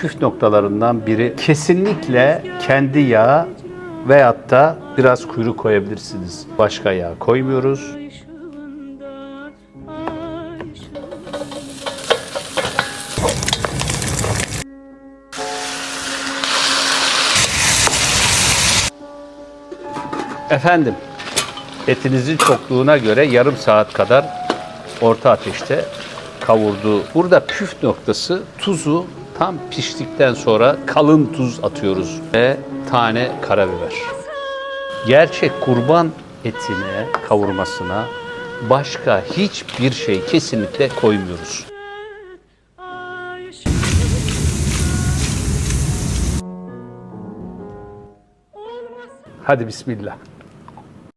püf noktalarından biri kesinlikle kendi yağ veyahut da biraz kuyruk koyabilirsiniz. Başka yağ koymuyoruz. Efendim, etinizin çokluğuna göre yarım saat kadar orta ateşte kavurdu. Burada püf noktası tuzu tam piştikten sonra kalın tuz atıyoruz ve tane karabiber. Gerçek kurban etine kavurmasına başka hiçbir şey kesinlikle koymuyoruz. Hadi bismillah.